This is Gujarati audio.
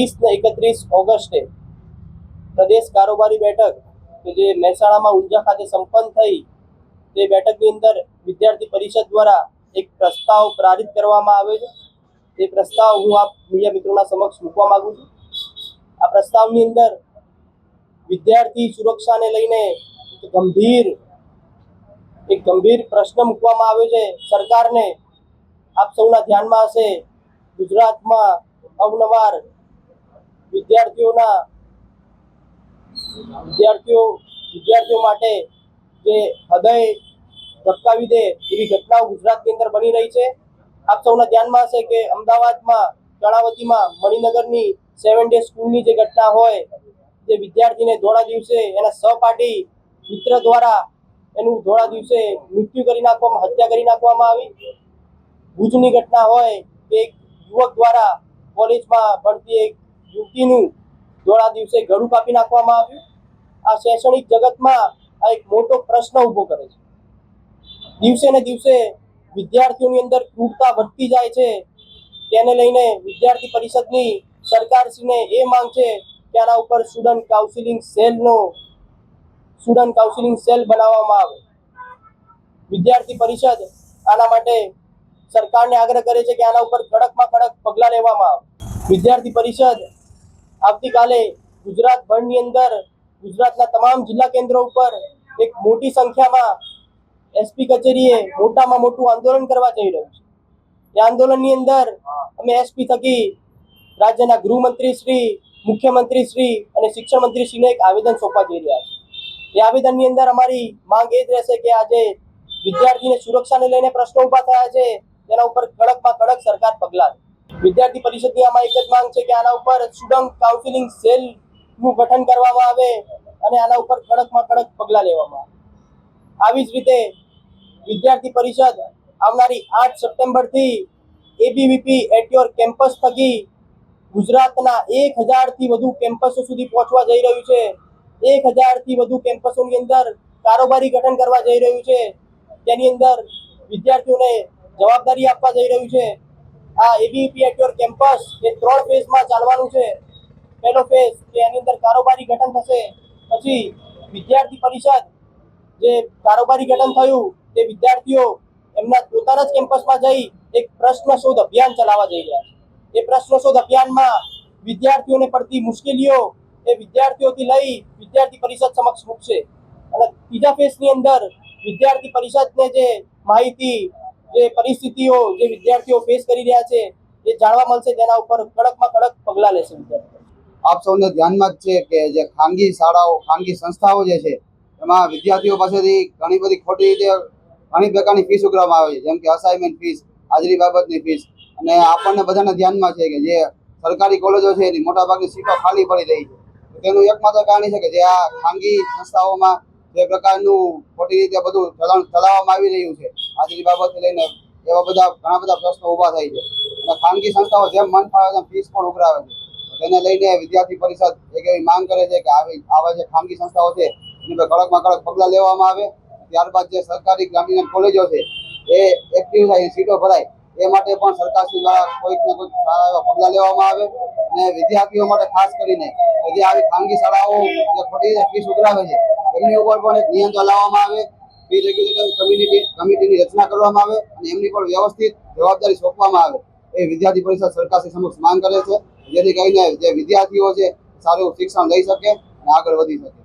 ત્રીસ ને એકત્રીસ ઓગસ્ટે પ્રદેશ કારોબારી બેઠક કે જે મહેસાણામાં ઊંઝા ખાતે સંપન્ન થઈ તે બેઠકની અંદર વિદ્યાર્થી પરિષદ દ્વારા એક પ્રસ્તાવ પ્રારિત કરવામાં આવ્યો છે. તે પ્રસ્તાવ હું આપ મીડિયા મિત્રોના સમક્ષ મૂકવા માંગુ છું. આ પ્રસ્તાવની અંદર વિદ્યાર્થી સુરક્ષાને લઈને ગંભીર, એક ગંભીર પ્રશ્ન મૂકવામાં આવ્યો છે. સરકારને આપ સૌના ધ્યાનમાં હશે. ગુજરાતમાં અવનવાર વિદ્યાર્થીઓના વિદ્યાર્થીઓ વિદ્યાર્થીઓ માટે જે હૃદય ધબકાવી દે એવી ઘટનાઓ ગુજરાતની અંદર બની રહી છે. આપ સૌના ધ્યાનમાં હશે કે અમદાવાદમાં કર્ણાવતીમાં મણિનગરની સેવન ડે સ્કૂલની જે ઘટના હોય, જે વિદ્યાર્થીને ધોળા દિવસે એના સહપાઠી મિત્ર દ્વારા એનું ધોળા દિવસે મૃત્યુ કરી નાખવામાં, હત્યા કરી નાખવામાં આવી. ભુજની ઘટના હોય કે એક યુવક દ્વારા કોલેજમાં ભણતી એક યુવતીનું ધોળા દિવસે ગળું કાપી નાખવામાં આવ્યું. આ શૈક્ષણિક જગતમાં આ એક મોટો પ્રશ્ન ઊભો કરે છે. દિવસે ને દિવસે વિદ્યાર્થીઓની અંદર ક્રૂરતા વધતી જાય છે. તેને લઈને વિદ્યાર્થી પરિષદની સરકારશ્રીને એ માંગ છે કે આના ઉપર સ્ટુડન્ટ કાઉન્સિલિંગ સેલનો સ્ટુડન્ટ કાઉન્સિલિંગ સેલ બનાવવામાં આવે. વિદ્યાર્થી પરિષદ આના માટે સરકારને આગ્રહ કરે છે કે આના ઉપર કડકમાં કડક પગલાં લેવામાં આવે. વિદ્યાર્થી પરિષદ આવતીકાલે ગુજરાત ભરની અંદર ગુજરાતના તમામ જિલ્લા કેન્દ્રો ઉપર એક મોટી સંખ્યામાં એસપી કચેરીએ મોટામાં મોટું આંદોલન કરવા જઈ રહ્યું છે. એ આંદોલનની અંદર અમે એસપી થકી રાજ્યના ગૃહમંત્રી શ્રી, મુખ્યમંત્રી શ્રી અને શિક્ષણ મંત્રી શ્રીને એક આવેદન સોંપવા જઈ રહ્યા છે. એ આવેદનની અંદર અમારી માંગ એ જ રહેશે કે આજે વિદ્યાર્થીને સુરક્ષાને લઈને પ્રશ્નો ઊભા થયા છે, તેના ઉપર કડકમાં કડક સરકાર પગલાં લે. વિદ્યાર્થી પરિષદની આમાં એક જ માંગ છે કે આના ઉપર સ્ટુડન્ટ કાઉન્સિલિંગ સેલનું ગઠન કરવામાં આવે અને આના ઉપર કડકમાં કડક પગલાં લેવામાં આવે. આવી જ રીતે વિદ્યાર્થી પરિષદ આવનારી આઠ સપ્ટેમ્બરથી એબીવીપી એટ યોર કેમ્પસ થકી ગુજરાતના એક હજારથી વધુ કેમ્પસો સુધી પહોંચવા જઈ રહ્યું છે. એક હજારથી વધુ કેમ્પસોની અંદર કારોબારી ગઠન કરવા જઈ રહ્યું છે. તેની અંદર વિદ્યાર્થીઓને જવાબદારી આપવા જઈ રહ્યું છે. આ એબીપી એક્યોર કેમ્પસ એ ત્રણ ફેઝમાં ચાલવાનું છે, પહેલો ફેઝ કે એની અંદર કારોબારી ગઠન થશે. પછી વિદ્યાર્થી પરિષદ જે કારોબારી ગઠન થયું, તે વિદ્યાર્થીઓ એમના પોતાના જ કેમ્પસમાં જઈ એક પ્રશ્ન શોધ અભિયાન ચલાવવા જઈ રહ્યા છે. એ પ્રશ્ન શોધ અભિયાનમાં વિદ્યાર્થીઓને પડતી મુશ્કેલીઓ એ વિદ્યાર્થીઓથી લઈ વિદ્યાર્થી પરિષદ સમક્ષ મૂકશે. અને ત્રીજા ફેઝની અંદર વિદ્યાર્થી પરિષદને જે માહિતી જે પરિસ્થિતિઓ જે વિદ્યાર્થીઓ ફેસ કરી રહ્યા છે, એ જાણવા મળશે તેના ઉપર કડકમાં કડક પગલાં લેશે આપ સૌને ધ્યાનમાં જ છે કે જે ખાનગી શાળાઓ, ખાનગી સંસ્થાઓ જે છે, એમાં વિદ્યાર્થીઓ પાસેથી ઘણી બધી ખોટી રીતે ઘણી પ્રકારની ફીસ ઉઘરાવવામાં આવે છે, જેમ કે અસાઇનમેન્ટ ફીસ હાજરી બાબતની ફીસ અને આપણને બધાને ધ્યાનમાં છે કે જે સરકારી કોલેજો છે, એની મોટાભાગની સીટો ખાલી પડી રહી છે. તેનું એકમાત્ર કારણ છે કે જે આ ખાનગી સંસ્થાઓમાં જે પ્રકારનું ખોટી રીતે બધું ચલાવવામાં આવી રહ્યું છે. હાજરી બાબતને લઈને એવા બધા ઘણા બધા પ્રશ્નો ઊભા થાય છે. અને ખાનગી સંસ્થાઓ જેમ મન ફાવે તેમ ફીસ પણ ઉઘરાવે છે. તેને લઈને વિદ્યાર્થી પરિષદ એક એવી માંગ કરે છે કે આવી આવા જે ખાનગી સંસ્થાઓ છે, એની પર કડકમાં કડક પગલાં લેવામાં આવે. ત્યારબાદ જે સરકારી ગ્રામીણ કોલેજો છે, એ એક્ટિવ થાય સીટો ભરાય. એ માટે પણ સરકાર શ્રી દ્વારા કોઈક ને કોઈક સારા એવા પગલાં લેવામાં આવે. અને વિદ્યાર્થીઓ માટે ખાસ કરીને જે આવી ખાનગી શાળાઓ જે ખોટી ફીસ ઉઘરાવે છે, એમની ઉપર પણ એક નિયંત્રણ લાવવામાં આવે. રેગ્યુલેટર કમ્યુનિટી કમિટીની રચના કરવામાં આવે અને એમની પણ વ્યવસ્થિત જવાબદારી સોંપવામાં આવે. એ વિદ્યાર્થી પરિષદ સરકારશ્રી સમક્ષ માંગ કરે છે. જેથી કરીને જે વિદ્યાર્થીઓ છે, સારું શિક્ષણ લઈ શકે અને આગળ વધી શકે.